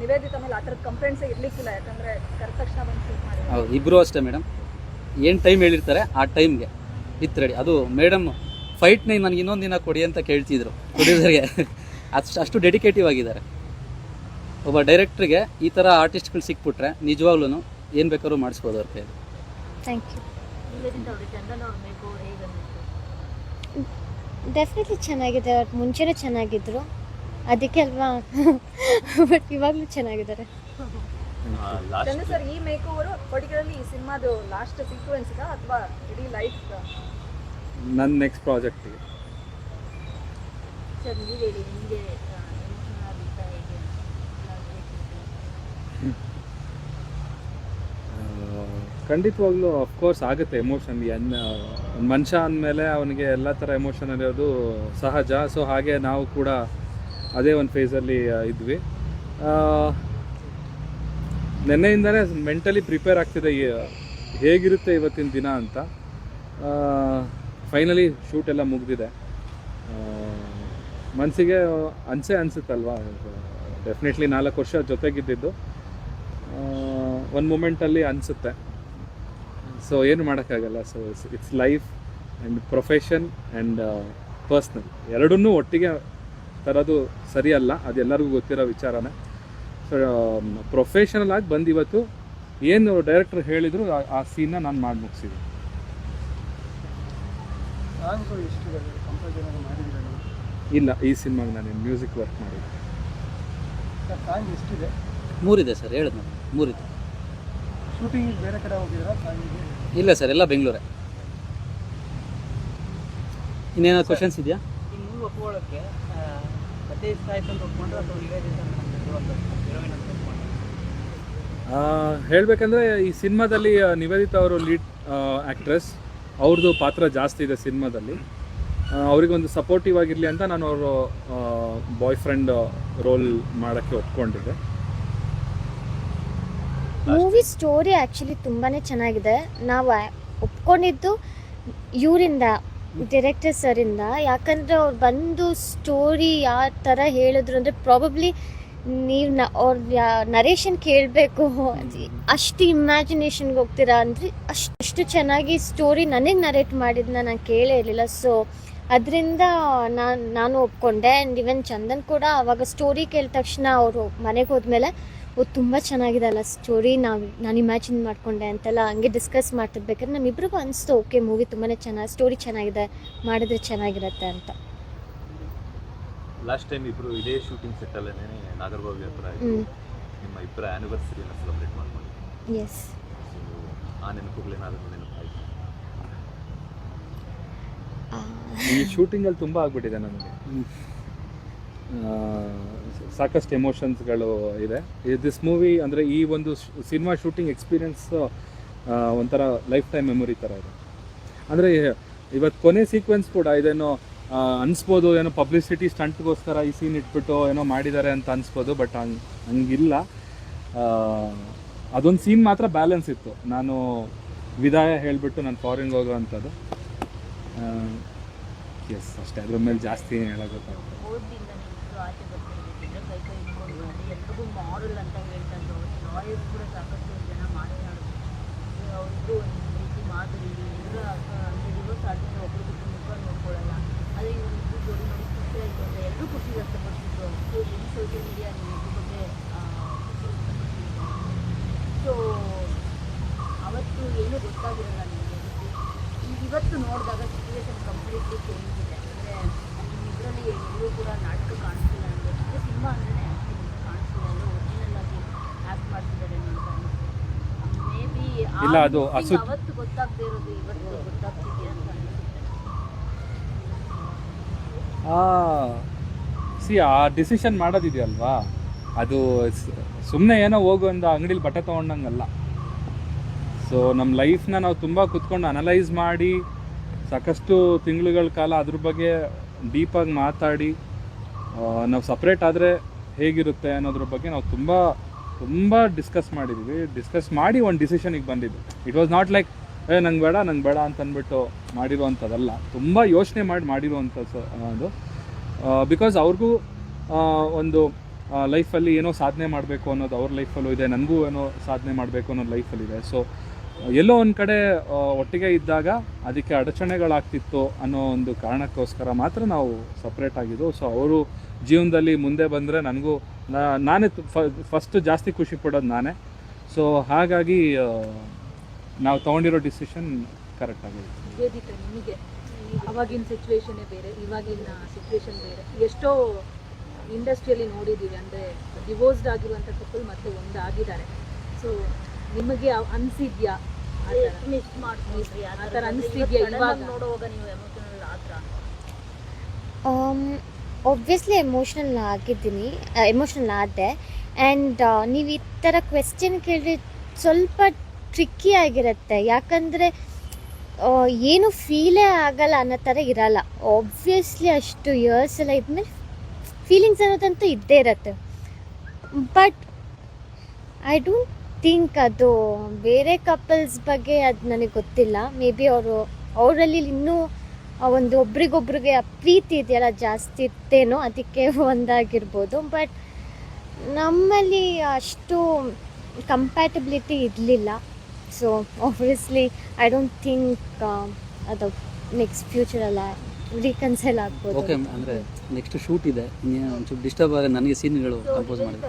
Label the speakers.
Speaker 1: ನಿವೇದಿತ ಮೇಲೆ ಆ ಥರದ ಕಂಪ್ಲೇಂಟ್ಸೇ ಇರಲಿಕ್ಕಿಲ್ಲ ಯಾಕಂದ್ರೆ ಕರೆದ ತಕ್ಷಣ ಬಂದು ಶೂಟ್ ಮಾಡಿ
Speaker 2: ಹೌದು ಇಬ್ಬರು ಅಷ್ಟೇ ಮೇಡಮ್ ಏನು ಟೈಮ್ ಹೇಳಿರ್ತಾರೆ ಆ ಟೈಮ್ಗೆ ವಿತ್ ರೆಡಿ ಅದು ಮೇಡಮ್ ಫೈಟ್ನೇ ನನಗೆ ಇನ್ನೊಂದು ದಿನ ಕೊಡಿ ಅಂತ ಕೇಳ್ತಿದ್ರು ಪ್ರೊಡ್ಯೂಸರ್ಗೆ ಅಷ್ಟು ಅಷ್ಟು ಡೆಡಿಕೇಟಿವ್ ಆಗಿದ್ದಾರೆ. ಒಬ್ಬ ಡೈರೆಕ್ಟ್ರಿಗೆ ಈ ಥರ ಆರ್ಟಿಸ್ಟ್ಗಳು ಸಿಕ್ಬಿಟ್ರೆ ನಿಜವಾಗ್ಲೂ ಏನು ಬೇಕಾದ್ರೂ ಮಾಡಿಸ್ಬೋದು ಅವ್ರ ಕೈಯಲ್ಲಿ
Speaker 3: ಥ್ಯಾಂಕ್ ಯು ಡೆಫಿನೆಟ್ಲಿ ಚೆನ್ನಾಗಿದೆ ಅವ್ರು ಮುಂಚೆನೇ ಚೆನ್ನಾಗಿದ್ರು. ಅದಕ್ಕೆ ಅಲ್ವಾ? ಬಟ್ ಇವಾಗಲೂ ಚೆನ್ನಾಗಿದ್ದಾರೆ.
Speaker 1: ಸರ್ ಈ ಮೇಕ್ ಓವರು ಪರ್ಟಿಕ್ಯುಲರ್ಲಿ ಈ ಸಿನಿಮಾದು ಲಾಸ್ಟ್ ಸೀಕ್ವೆನ್ಸ್ ಅಥವಾ ಇಡೀ ಲೈಫ್
Speaker 4: ನನ್ನ ನೆಕ್ಸ್ಟ್ ಪ್ರಾಜೆಕ್ಟ್
Speaker 1: ಸರ್ ನೀವು ಹೇಳಿ ನಿಮಗೆ
Speaker 4: ಖಂಡಿತವಾಗ್ಲೂ ಅಫ್ಕೋರ್ಸ್ ಆಗುತ್ತೆ ಎಮೋಷನ್ ಎನ್ ಒಂದು ಮನುಷ್ಯ ಅಂದಮೇಲೆ ಅವನಿಗೆ ಎಲ್ಲ ಥರ ಎಮೋಷನ್ ಇರೋದು ಸಹಜ. ಸೊ ಹಾಗೆ ನಾವು ಕೂಡ ಅದೇ ಒಂದು ಫೇಸಲ್ಲಿ ಇದ್ವಿ. ನೆನ್ನೆಯಿಂದನೇ ಮೆಂಟಲಿ ಪ್ರಿಪೇರ್ ಆಗ್ತಿದೆ ಹೇಗಿರುತ್ತೆ ಇವತ್ತಿನ ದಿನ ಅಂತ. ಫೈನಲಿ ಶೂಟ್ ಎಲ್ಲ ಮುಗಿದಿದೆ. ಮನಸ್ಸಿಗೆ ಅನಿಸೇ ಅನಿಸುತ್ತಲ್ವಾ? ಡೆಫಿನೆಟ್ಲಿ ನಾಲ್ಕು ವರ್ಷ ಜೊತೆಗಿದ್ದಿದ್ದು. ಒಂದು ಮೂಮೆಂಟಲ್ಲಿ ಅನಿಸುತ್ತೆ. ಸೊ ಏನು ಮಾಡೋಕ್ಕಾಗಲ್ಲ. So it's life and profession and personal ಎರಡನ್ನೂ ಒಟ್ಟಿಗೆ ತರೋದು ಸರಿಯಲ್ಲ ಅದೆಲ್ಲರಿಗೂ ಗೊತ್ತಿರೋ ವಿಚಾರನೇ. ಸೊ ಪ್ರೊಫೆಷನಲ್ ಆಗಿ ಬಂದು ಇವತ್ತು ಏನು ಡೈರೆಕ್ಟರ್ ಹೇಳಿದ್ರು ಆ- ಸೀನ್ನ ನಾನು ಮಾಡಿ
Speaker 5: ಮಾಡಿದ್ದೀರಾ
Speaker 4: ಇಲ್ಲ ಈ ಸಿನಿಮಾಗೆ ನಾನು ಮ್ಯೂಸಿಕ್ ವರ್ಕ್ ಮಾಡಿದ್ದೆ
Speaker 5: ಎಷ್ಟಿದೆ?
Speaker 2: ಮೂರಿದೆ ಸರ್ ಹೇಳಿದ್ ನಾನು ಮೂರಿದೆ.
Speaker 5: ಶೂಟಿಂಗ್ ಬೇರೆ ಕಡೆ
Speaker 2: ಇಲ್ಲ ಸರ್ ಎಲ್ಲ ಬೆಂಗಳೂರೇ. ಇನ್ನೇನೋ ಕ್ವಶನ್ಸ್ ಇದೆಯಾ?
Speaker 6: ಅಂತ ಒಪ್ಕೊಂಡ್ರೆ ಅಥವಾ ಹೀರೋಯಿನ್ ಅಂತ ಒಪ್ಕೊಂಡ್ರೆ
Speaker 4: ಹೇಳಬೇಕಂದ್ರೆ ಈ ಸಿನಿಮಾದಲ್ಲಿ ನಿವೇದಿತ ಅವರು ಲೀಡ್ ಆ್ಯಕ್ಟ್ರೆಸ್ ಅವ್ರದ್ದು ಪಾತ್ರ ಜಾಸ್ತಿ ಇದೆ ಸಿನಿಮಾದಲ್ಲಿ. ಅವರಿಗೊಂದು ಸಪೋರ್ಟಿವ್ ಆಗಿರಲಿ ಅಂತ ನಾನು ಅವರು ಬಾಯ್ ಫ್ರೆಂಡ್ ರೋಲ್ ಮಾಡೋಕ್ಕೆ ಒಪ್ಕೊಂಡಿದ್ದೆ.
Speaker 3: ಮೂವಿ ಸ್ಟೋರಿ ಆ್ಯಕ್ಚುಲಿ ತುಂಬಾ ಚೆನ್ನಾಗಿದೆ. ನಾವು ಒಪ್ಕೊಂಡಿದ್ದು ಇವರಿಂದ ಡೈರೆಕ್ಟರ್ ಸರಿಂದ ಯಾಕಂದರೆ ಅವ್ರು ಬಂದು ಸ್ಟೋರಿ ಯಾವ ಥರ ಹೇಳಿದ್ರು ಅಂದರೆ ಪ್ರಾಬಬ್ಲಿ ನೀವು ನ ಅವ್ರ ನರೇಷನ್ ಕೇಳಬೇಕು. ಅಷ್ಟು ಇಮ್ಯಾಜಿನೇಷನ್ಗೆ ಹೋಗ್ತೀರಾ ಅಂದರೆ ಅಷ್ಟು ಅಷ್ಟು ಚೆನ್ನಾಗಿ ಸ್ಟೋರಿ ನನಗೆ ನರೇಟ್ ಮಾಡಿದ್ನ ನಾನು ಕೇಳೇ ಇರಲಿಲ್ಲ. ಸೊ ಅದರಿಂದ ನಾನು ನಾನು ಒಪ್ಕೊಂಡೆ. ಆ್ಯಂಡ್ ಇವನ್ ಚಂದನ್ ಕೂಡ ಅವಾಗ ಸ್ಟೋರಿ ಕೇಳಿದ ತಕ್ಷಣ ಅವರು ಮನೆಗೆ ಹೋದ್ಮೇಲೆ ಓ ತುಂಬ ಚೆನ್ನಾಗಿದೆ ಅಲ್ಲ ಸ್ಟೋರಿ ನಾವು ನಾನು ಇಮ್ಯಾಜಿನ್ ಮಾಡಿಕೊಂಡೆ ಅಂತೆಲ್ಲ ಹಂಗೆ ಡಿಸ್ಕಸ್ ಮಾಡ್ತಿರ್ಬೇಕಾದ್ರೆ ನಮ್ಮಿಬ್ರಿಗೂ ಅನಿಸ್ತು ಓಕೆ ಮೂವಿ ತುಂಬಾ ಚೆನ್ನಾಗಿ ಸ್ಟೋರಿ ಚೆನ್ನಾಗಿದೆ ಮಾಡಿದ್ರೆ ಚೆನ್ನಾಗಿರುತ್ತೆ ಅಂತ.
Speaker 7: ಲಾಸ್ಟ್ ಟೈಮ್ ಇಬ್ರು ಇದೇ ಶೂಟಿಂಗ್ ಸೆಟ್ ಅಲ್ಲೇ ನಾಗರಬಾವಿ ಹತ್ರ. ನಿಮ್ಮ ಇಬ್ಬರ ಆ್ಯನಿವರ್ಸರಿನ ಸೆಲೆಬ್ರೇಟ್ ಮಾಡ್ಕೊಂಡು.
Speaker 3: ಎಸ್
Speaker 7: ಆ ನೆನಪುಗಳೇನಾದರೂ ನೆನಪಾಯ್ತು
Speaker 4: ಈ ಶೂಟಿಂಗಲ್ಲಿ ತುಂಬ ಆಗ್ಬಿಟ್ಟಿದೆ ನನಗೆ. ಸಾಕಷ್ಟು ಎಮೋಷನ್ಸ್ಗಳು ಇದೆ. ದಿಸ್ ಮೂವಿ ಅಂದರೆ ಈ ಒಂದು ಸಿನಿಮಾ ಶೂಟಿಂಗ್ ಎಕ್ಸ್ಪೀರಿಯನ್ಸ್ ಒಂಥರ ಲೈಫ್ ಟೈಮ್ ಮೆಮೊರಿ ಥರ ಇದೆ. ಅಂದರೆ ಇವತ್ತು ಕೊನೆ ಸೀಕ್ವೆನ್ಸ್ ಕೂಡ ಇದೇನೋ ಅನಿಸ್ಬೋದು, ಏನೋ ಪಬ್ಲಿಸಿಟಿ ಸ್ಟಂಟ್ಗೋಸ್ಕರ ಈ ಸೀನ್ ಇಟ್ಬಿಟ್ಟು ಏನೋ ಮಾಡಿದ್ದಾರೆ ಅಂತ ಅನ್ಸ್ಬೋದು ಬಟ್ ಹಂಗೆ, ಹಂಗಿಲ್ಲ. ಅದೊಂದು ಸೀನ್ ಮಾತ್ರ ಬ್ಯಾಲೆನ್ಸ್ ಇತ್ತು. ನಾನು ವಿದಾಯ ಹೇಳಿಬಿಟ್ಟು ನಾನು ಫಾರಿನ್ಗೆ ಹೋಗೋವಂಥದ್ದು ಎಸ್ ಅಷ್ಟೇ. ಅದ್ರ ಮೇಲೆ ಜಾಸ್ತಿ ಹೇಳೋಕ್ಕಾಗುತ್ತೆ
Speaker 1: ಆಚೆ ಬರ್ತಿರ್ಬೇಕಿದ್ರೆ ಕೈ ಕೈ ಮಾಡಿ ಎಲ್ರಿಗೂ ಮಾಡಲ್ ಅಂತ ಹೇಳ್ತಾರೆ ಲಾಯರ್ಸ್ ಕೂಡ ಸಾಕಷ್ಟು ಜನ ಮಾತನಾಡಿದ್ರು ಅವ್ರಿಗೂ ಒಂದು ರೀತಿ ಮಾದರಿ. ಎಲ್ಲರೂ ಅಂದರೆ ಡಿವೋರ್ಸ್ ಆದ್ಮೇಲೆ ಒಬ್ರು ಬಿಟ್ಟು ಮುಖ ನೋಡ್ಕೊಳ್ಳಲ್ಲ. ಅದೇ ಇವ್ರಿಬ್ರು ಜೋಡಿ ನೋಡಿ ಖುಷಿ ಆಯಿತು ಅಂತ ಎಲ್ಲರೂ ಖುಷಿ ವ್ಯಕ್ತಪಡಿಸಿದ್ರು. ಸೊ ಈ ಸೋಷಿಯಲ್ ಮೀಡಿಯಾ ಇದ್ರ ಬಗ್ಗೆ ಸೊ ಅವತ್ತು ಏನೂ ಗೊತ್ತಾಗಿರಲ್ಲ ನಿಮಗೆ? ಇವತ್ತು ನೋಡಿದಾಗ ಸಿಚುವೇಶನ್ ಕಂಪ್ಲೀಟ್ಲಿ ಚೇಂಜ್ ಎಲ್ಲೂ ಕೂಡ ನಾಟಕ ಕಾಣಿಸ್ತಿಲ್ಲ ಅಂದರೆ ಸಿನಿಮಾ ಅಂದ್ರೆ ಕಾಣಿಸ್ತಿಲ್ಲ ಎಲ್ಲ ಒರಿಜಿನಲ್ ಆಗಿ ಆ್ಯಕ್ಟ್ ಮಾಡ್ತಿದ್ದಾರೆ ಅಂತ ಮೇ ಬಿ
Speaker 4: ಇಲ್ಲ, ಅದು
Speaker 1: ಅವತ್ತು ಗೊತ್ತಾಗದೇ ಇರೋದು ಇವತ್ತು ಗೊತ್ತಾಗ್ತಿದೆಯಾ ಅಂತ ಅನಿಸುತ್ತೆ.
Speaker 4: ಸಿ ಆ ಡಿಸಿಷನ್ ಮಾಡೋದಿದೆಯಲ್ವಾ? ಅದು ಸುಮ್ಮನೆ ಏನೋ ಹೋಗು ಒಂದು ಅಂಗಡಿಲಿ ಬಟ್ಟೆ ತೊಗೊಂಡಂಗಲ್ಲ. ಸೊ ನಮ್ಮ ಲೈಫ್ನ ನಾವು ತುಂಬ ಕುತ್ಕೊಂಡು ಅನಲೈಸ್ ಮಾಡಿ ಸಾಕಷ್ಟು ತಿಂಗಳುಗಳ ಕಾಲ ಅದ್ರ ಬಗ್ಗೆ ಡೀಪಾಗಿ ಮಾತಾಡಿ ನಾವು ಸಪ್ರೇಟ್ ಆದರೆ ಹೇಗಿರುತ್ತೆ ಅನ್ನೋದ್ರ ಬಗ್ಗೆ ನಾವು ತುಂಬ ತುಂಬ ಡಿಸ್ಕಸ್ ಮಾಡಿದ್ವಿ. ಡಿಸ್ಕಸ್ ಮಾಡಿ ಒಂದು ಡಿಸಿಷನಿಗೆ ಬಂದಿದ್ದು. ಇಟ್ ವಾಸ್ ನಾಟ್ ಲೈಕ್ ಏ, ನಂಗೆ ಬೇಡ ನಂಗೆ ಬೇಡ ಅಂತ ಅಂದ್ಬಿಟ್ಟು ಮಾಡಿರುವಂಥದ್ದಲ್ಲ. ತುಂಬ ಯೋಚನೆ ಮಾಡಿ ಮಾಡಿರುವಂಥದ್ದು ಅದು. ಬಿಕಾಸ್ ಅವ್ರಿಗೂ ಒಂದು ಲೈಫಲ್ಲಿ ಏನೋ ಸಾಧನೆ ಮಾಡಬೇಕು ಅನ್ನೋದು ಅವ್ರ ಲೈಫಲ್ಲೂ ಇದೆ, ನನಗೂ ಏನೋ ಸಾಧನೆ ಮಾಡಬೇಕು ಅನ್ನೋದು ಲೈಫಲ್ಲಿದೆ ಸೊ ಎಲ್ಲೋ ಒಂದು ಕಡೆ ಒಟ್ಟಿಗೆ ಇದ್ದಾಗ ಅದಕ್ಕೆ ಅಡಚಣೆಗಳಾಗ್ತಿತ್ತು ಅನ್ನೋ ಒಂದು ಕಾರಣಕ್ಕೋಸ್ಕರ ಮಾತ್ರ ನಾವು ಸಪ್ರೇಟ್ ಆಗಿದ್ದು ಸೊ ಅವರು ಜೀವನದಲ್ಲಿ ಮುಂದೆ ಬಂದರೆ ನನಗೂ ನಾನೇ ಫಸ್ಟ್ ಜಾಸ್ತಿ ಖುಷಿ ಪಡೋದು ನಾನೇ. ಸೊ ಹಾಗಾಗಿ ನಾವು ತೊಗೊಂಡಿರೋ ಡಿಸಿಷನ್ ಕರೆಕ್ಟ್ ಆಗಿದೆ.
Speaker 8: ಬೇರೆ, ಇವಾಗಿನ ಬೇರೆ. ಎಷ್ಟೋ ಇಂಡಸ್ಟ್ರಿಯಲ್ಲಿ ನೋಡಿದ್ದೀವಿ ಅಂದರೆ ಡಿವೋರ್ಸ್ಡ್ ಆಗಿರುವಂಥ ಕಪಲ್ ಮತ್ತೆ ಒಂದಾಗಿದ್ದಾರೆ. ಸೊ ನಿಮಗೆ ಅನ್ಸಿದ್ಯಾ?
Speaker 1: ಮಿಸ್ ಮಾಡ್ಕೊಂಡ್ರಿ
Speaker 8: ಆ ಥರ. ಅನಿಸ್ತಿದ್ಯಾ ಇವಾಗ?
Speaker 1: ನೋಡುವಾಗ ನೀವು ಎಮೋಷನಲ್ ಆದ್ರ?
Speaker 3: ಒಬ್ವಿಯಸ್ಲಿ ಎಮೋಷ್ನಲ್ ಆಗಿದ್ದೀನಿ. ಎಮೋಷ್ನಲ್ ಆದೆ. ಆ್ಯಂಡ್ ನೀವು ಈ ಥರ ಕ್ವೆಶ್ಚನ್ ಕೇಳಿದ್ರೆ ಸ್ವಲ್ಪ ಟ್ರಿಕ್ಕಿ ಆಗಿರುತ್ತೆ. ಯಾಕಂದರೆ ಏನು ಫೀಲೇ ಆಗಲ್ಲ ಅನ್ನೋ ಥರ ಇರಲ್ಲ. ಒಬ್ವಿಯಸ್ಲಿ ಅಷ್ಟು ಇಯರ್ಸ್ ಎಲ್ಲ ಇದ್ಮೇಲೆ ಫೀಲಿಂಗ್ಸ್ ಅನ್ನೋದಂತೂ ಇದ್ದೇ ಇರುತ್ತೆ. ಬಟ್ ಐ ಡೋಂಟ್ ಥಿಂಕ್ ಅದು ಬೇರೆ ಕಪಲ್ಸ್ ಬಗ್ಗೆ ಅದು ನನಗೆ ಗೊತ್ತಿಲ್ಲ. ಮೇ ಬಿ ಅವರು ಅವರಲ್ಲಿ ಇನ್ನೂ ಒಂದು ಒಬ್ರಿಗೊಬ್ರಿಗೆ ಆ ಪ್ರೀತಿ ಇದೆಯಲ್ಲ ಜಾಸ್ತಿ ಇತ್ತೇನೋ ಅದಕ್ಕೆ ಒಂದಾಗಿರ್ಬೋದು. ಬಟ್ ನಮ್ಮಲ್ಲಿ ಅಷ್ಟು ಕಂಪ್ಯಾಟಬಿಲಿಟಿ ಇರಲಿಲ್ಲ. So obviously I don't think ಅದು ನೆಕ್ಸ್ಟ್ ಫ್ಯೂಚರಲ್ಲ ರೀಕನ್ಸೈಲ್ ಆಗ್ಬೋದು.
Speaker 2: ಓಕೆ ಅಂದರೆ ನೆಕ್ಸ್ಟ್ ಶೂಟ್ ಇದೆ. ಒಂಚೂರು ಡಿಸ್ಟರ್ಬ್ ಆಗ ನನಗೆ ಸೀನ್ಗಳು ಕಂಪೋಸ್ ಮಾಡಿದೆ